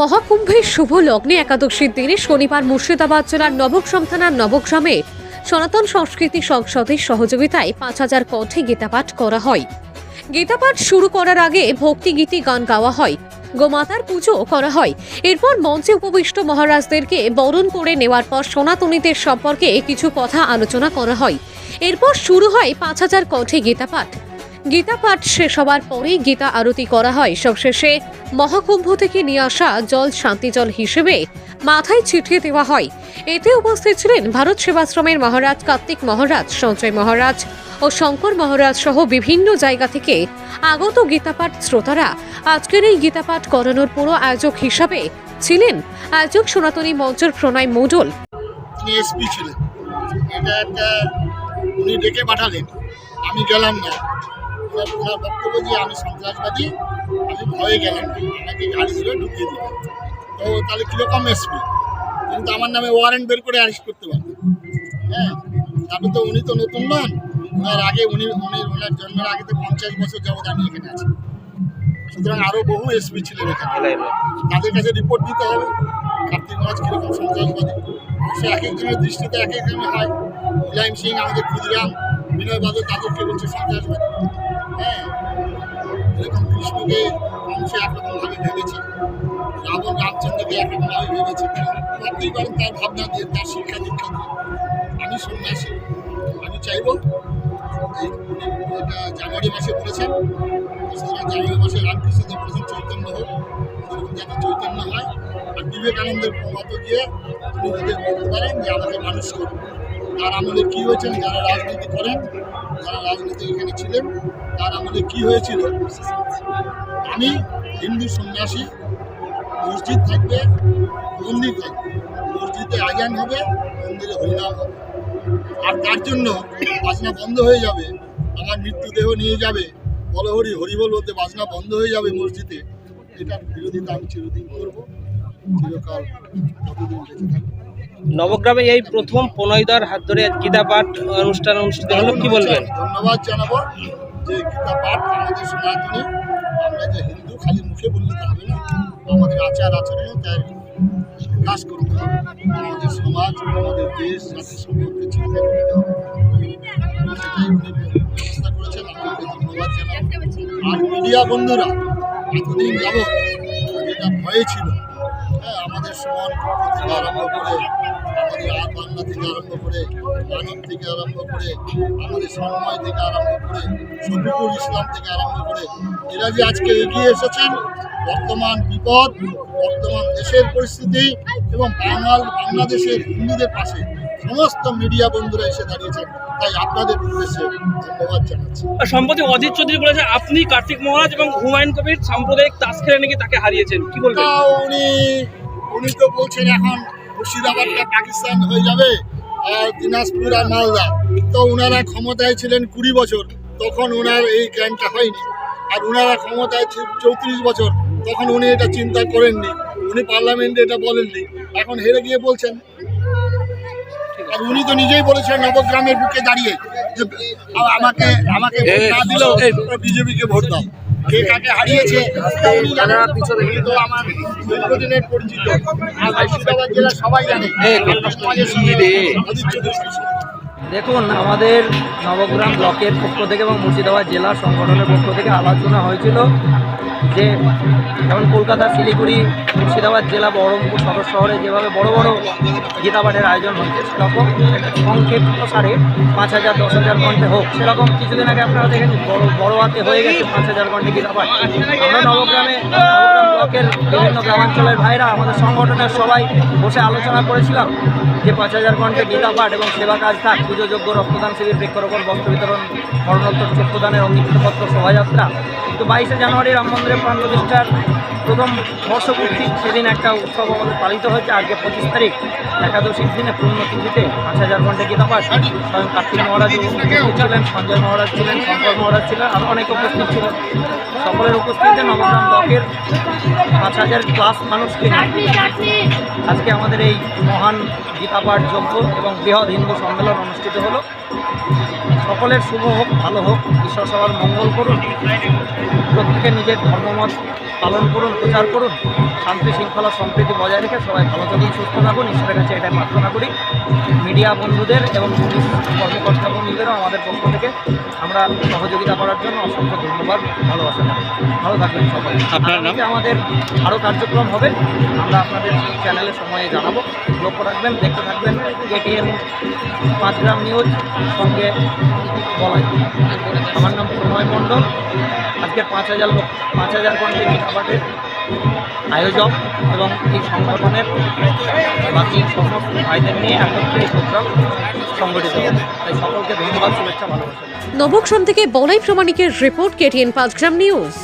মহাকুম্ভের শুভ লগ্নে একাদশীর দিনে শনিবার মুর্শিদাবাদ জেলার নবগ্রাম থানার নবগ্রামে সনাতন সংস্কৃতি সংসদের সহযোগিতায় পাঁচ হাজার কণ্ঠে গীতাপাঠ করা হয়। গীতাপাঠ শুরু করার আগে ভক্তিগীতি গান গাওয়া হয়। গোমাতার পুজো করা হয়। এরপর মঞ্চে উপবিষ্ট মহারাজদেরকে বরণ করে নেওয়ার পর সনাতনীদের সম্পর্কে কিছু কথা আলোচনা করা হয়। এরপর শুরু হয় পাঁচ হাজার কণ্ঠে গীতাপাঠ। গীতা পাঠ শেষ হওয়ার পরেই গীতা আরতি করা হয়। সবশেষে মহাকুম্ভ থেকে নিয়ে আসা জল শান্তি জল হিসেবে মাথায় ছিটিয়ে দেওয়া হয়। এতে উপস্থিত ছিলেন ভারত সেবাশ্রমের মহারাজ, কার্তিক মহারাজ, সঞ্জয় মহারাজ ও শঙ্কর মহারাজ সহ বিভিন্ন জায়গা থেকে আগত গীতাপাঠ শ্রোতারা আজকের এই গীতাপাঠ করানোর পুরো আয়োজক হিসাবে ছিলেন আয়োজক সনাতনী মঞ্চের প্রণয় মণ্ডল উনি ডেকে পাঠালেন। আমি গেলাম না। ওনার বক্তব্য যে আমি সন্ত্রাসবাদী, আমি ভয়ে গেলাম। আমাকে গাড়ি ধরে ঢুকিয়ে দিল। তো তাহলে কীরকম এসপি কিন্তু আমার নামে ওয়ারেন্ট বের করে অ্যারেস্ট করতে পারতেন হ্যাঁ তারপর তো উনি তো নতুন নন। ওনার আগে উনি উনি ওনার জন্মের আগে তো পঞ্চাশ বছর যাবত আমি এখানে আছি। সুতরাং আরও বহু এসপি ছিলেন এখানে। তাদের কাছে রিপোর্ট দিতে হবে। কার্তিক মাছ কীরকম সন্ত্রাসবাদী? সে এক একজনের দৃষ্টিতে এক একজনের হয়। মুলায়ম সিং আমাদের ক্ষুদিরাম, বিনয় বাদল তাদেরকে বলছে সন্ত্রাসবাদী। হ্যাঁ এরকম কৃষ্ণকে অংশ একরকমভাবে ভেবেছে। রাবণ রামচন্দ্রকে একরকমভাবে ভেবেছে। ভাবতেই পারেন তার ভাবনা দিয়ে, তার শিক্ষা দীক্ষা দিয়ে। আমি সন্ন্যাসী। আমি চাইব এটা জানুয়ারি মাসে বলেছেন জানুয়ারি মাসে রামকৃষ্ণদেব বলেছেন চৈতন্য হোক যাতে চৈতন্য হয়। আর বিবেকানন্দের মত গিয়ে তিনি যদি বলতে পারেন যে আমাকে মানুষ করুন। তার আমলে কী হয়েছেন যারা রাজনীতি করেন, যারা রাজনীতি এখানে ছিলেন, তার আমলে কী হয়েছিল? আমি হিন্দু সন্ন্যাসী, মসজিদ থাকবে, মন্দির থাকবে। মসজিদে আজান হবে, মন্দিরে হরিনাম হবে। আর তার জন্য বাজনা বন্ধ হয়ে যাবে, আমার মৃত্যুদেহ নিয়ে যাবে। বলহরি হরিবল বলতে বাজনা বন্ধ হয়ে যাবে মসজিদে। এটার বিরোধিতা আমি চিরদিন করব। চিরকাল যতদিন বেঁচে থাকব। নবগ্রামে এই প্রথম প্রণয়দার হাত ধরে গীতা পাঠ অনুষ্ঠান অনুষ্ঠিত হলো, কি বলবেন? ধন্যবাদ জানাব যে গীতা পাঠ আমাদের সনাতনী। আমরা যে হিন্দু খালি মুখে বললে তো হবে না, আমাদের আচার আচরণও তার বিকাশ করতে হবে। আমাদের সমাজ, আমাদের দেশ জাতি সম্পর্কে চিন্তা করতে হবে। ব্যবস্থা করেছেন আপনাকে ধন্যবাদ জানাব। আর মিডিয়া বন্ধুরা, এতদিন যাবৎ যেটা ভয়ে ছিল হ্যাঁ আমাদের সমান থেকে আরম্ভ করে, আমাদের বাংলা থেকে আরম্ভ করে, আনন্দ থেকে আরম্ভ করে, আমাদের সন্ময় থেকে আরম্ভ করে, শফিকুল ইসলাম থেকে আরম্ভ করে, এরা যে আজকে এগিয়ে এসেছেন, বর্তমান বিপদ, বর্তমান দেশের পরিস্থিতি এবং বাঙাল, বাংলাদেশের হিন্দুদের পাশে। সমস্ত মিডিয়া বন্ধুরা এসে দাঁড়িয়েছেন তাই আপনাদের উদ্দেশ্যে ধন্যবাদ জানাচ্ছি। সম্প্রতি অজিত চৌধুরী বলেছে আপনি কার্তিক মহারাজ এবং হুমায়ুন কবির সাম্প্রদায়িক তাস খেলে নাকি তাকে হারিয়েছেন? কি বলবেন? উনি উনি তো বলছেন এখন মুর্শিদাবাদটা পাকিস্তান হয়ে যাবে আর দিনাজপুর আর মালদা। তো ওনারা ক্ষমতায় ছিলেন কুড়ি বছর তখন ওনার এই জ্ঞানটা হয়নি। আর ওনারা ক্ষমতায় চৌত্রিশ বছর তখন উনি এটা চিন্তা করেননি। উনি পার্লামেন্টে এটা বলেননি। এখন হেরে গিয়ে বলছেন। উনি তো নিজেই বলেছেন নবগ্রামের বুকে দাঁড়িয়ে যে আমাকে আমাকে না দিলেও বিজেপিকে ভোট দাও। কে কাকে হারিয়েছে তা আমার দীর্ঘদিনের পরিচিত। মুর্শিদাবাদ সবাই জানে। সমাজের সঙ্গে। দেখুন, আমাদের নবগ্রাম ব্লকের পক্ষ থেকে এবং মুর্শিদাবাদ জেলা সংগঠনের পক্ষ থেকে আলোচনা হয়েছিল যে যেমন কলকাতা, শিলিগুড়ি, মুর্শিদাবাদ জেলা, বহরমপুর সদর শহরে যেভাবে বড় বড় গীতাপাঠের আয়োজন হয়েছে সেরকম একটা সংক্ষিপ্ত সারে পাঁচ হাজার, দশ হাজার ঘন্টে হোক, সেরকম কিছুদিন আগে আপনারা দেখেছেন, বড় বড় হাতে হয়ে গেছে পাঁচ হাজার ঘন্টে গীতাপাঠ আমরা নবগ্রামে ব্লকের বিভিন্ন গ্রামাঞ্চলের ভাইরা, আমাদের সংগঠনের সবাই বসে আলোচনা করেছিলাম যে পাঁচ হাজার ঘন্টে গীতা পাঠ এবং সেবা কাজ থাক। পুজোযোগ্য রক্তদান শিবির বৃক্ষরোপণ, বস্ত্র বিতরণ মরণোত্তর চক্ষুদানের অঙ্গীকৃতপত্র, শোভাযাত্রা। কিন্তু বাইশে জানুয়ারি রাম মন্দিরের প্রাণ প্রতিষ্ঠার প্রথম বর্ষপূর্তি সেদিন একটা উৎসব আমাদের পালিত হয়েছে। আজকে পঁচিশ তারিখ, একাদশীর দিনে পুণ্যতিথিতে পাঁচ হাজার ঘণ্টা গীতা পাঠ। স্বয়ং কার্তিক মহারাজ ছিলেন, সঞ্জয় মহারাজ ছিলেন, শঙ্কর মহারাজ ছিলেন আরও অনেক উপস্থিত ছিল। সকলের উপস্থিতিতে নবগ্রাম ব্লকের পাঁচ হাজার প্লাস মানুষকে আজকে আমাদের এই মহান গীতাপাঠ যজ্ঞ এবং বৃহৎ হিন্দু সম্মেলন অনুষ্ঠিত হলো। সকলের শুভ হোক, ভালো হোক, ঈশ্বর সবার মঙ্গল করুন। প্রত্যেকে নিজের ধর্মমত পালন করুন, প্রচার করুন। শান্তি, শৃঙ্খলা, সম্প্রীতি বজায় রেখে সবাই ভালো থাকুন, সুস্থ থাকুন। ঈশ্বরের কাছে এটাই প্রার্থনা করি। মিডিয়া বন্ধুদের এবং পুলিশ কর্মকর্তা বন্ধুদেরও আমাদের পক্ষ থেকে আমরা সহযোগিতা করার জন্য অসংখ্য ধন্যবাদ ভালোবাসা। ভালো থাকবেন সবাই। আপনার নাম? আমাদের আরও কার্যক্রম হবে। আমরা আপনাদের চ্যানেলে সময়ে জানাব। লক্ষ্য রাখবেন দেখতে থাকবেন এটিএম পাঁচ গ্রাম নিউজ সঙ্গে বলাই আমার নাম প্রণয় মণ্ডল। আজকে পাঁচ হাজার লোক পাঁচ হাজার কন্টেন্ট খাবারের আয়োজক এবং এই সংগঠনের বাকি সমস্ত ভাইদের নিয়ে একত্রে এই প্রোগ্রাম সংগঠিত হবে। তাই সকলকে ধন্যবাদ, শুভেচ্ছা, ভালোবাসা। নবগ্রাম থেকে বলাই প্রমাণিকের রিপোর্ট কেটিএন পাঁচগ্রাম নিউজ।